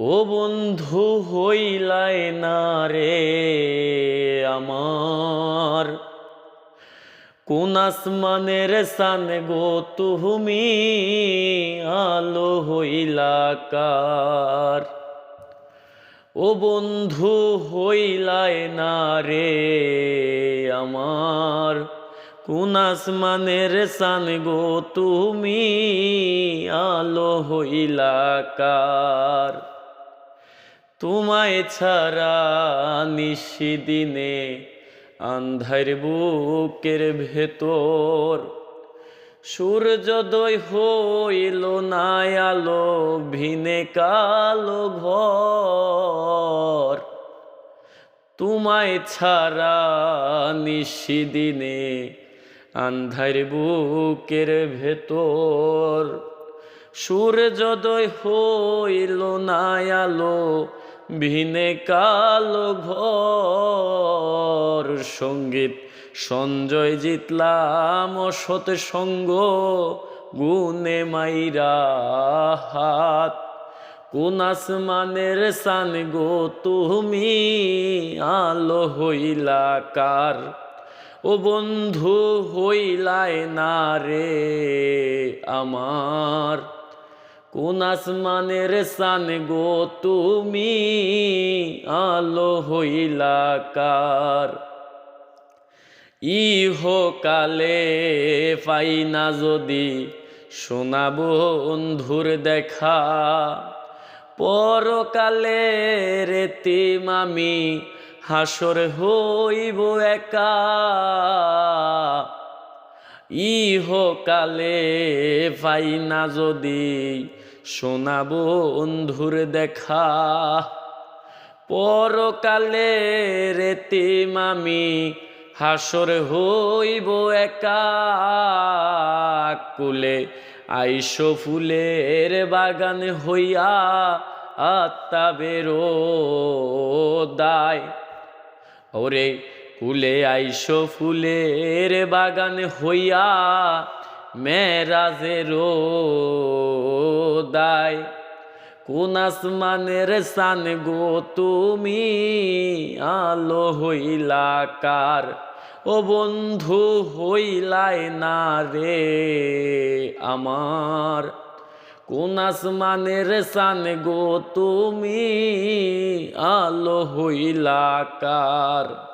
ও বন্ধু হইলাই না রে আমার। কোন আসমানের সান গো তুমি আলো হইলাকার ও বন্ধু হইলাই না রে আমার। কোন আসমানের সান গো তুমি আলো হইলাকার তোমায় ছাড়া নিশিদিনে আন্ধার বুকের ভেতর সূর্যোদয় হইল না আলো ভিনে কালো ঘর। তোমায় ছাড়া নিশিদিনে আন্ধার বুকের ভেতর সূর্যোদয় হইল না আলো ভিনে কালো ঘর সংগীত, সঞ্জয় জিতলাম অসত সঙ্গ গুনে মাইরা হাত। কোন আসমানের সান গো তুমি আলো হইলা কার? ও বন্ধু হইলাই না রে আমার? কোন আসমানের সান গো তুমি? আলো হইলা কার? ইহ কালে পাই না যদি সোনা বন্ধুর দেখা। পরকালে রেতি মামি হাসর হইব একা। ইহ কালে পাই না যদি সোনা অন্ধুর দেখা। পরকালে রেতি মামি হাসর হইব একা। কুলে আইসো ফুলের বাগান হইয়া, আত্মা বেরো দায় ওরে কুলে আইসো ফুলের বাগান হইয়া মেরাজেরো দায় কোন আসমানের সান গো তুমি? আলো হইলা কার? ও বন্ধু, হইলাই না রে আমার। কোন আসমানের সান গো তুমি? আলো হইলা কার?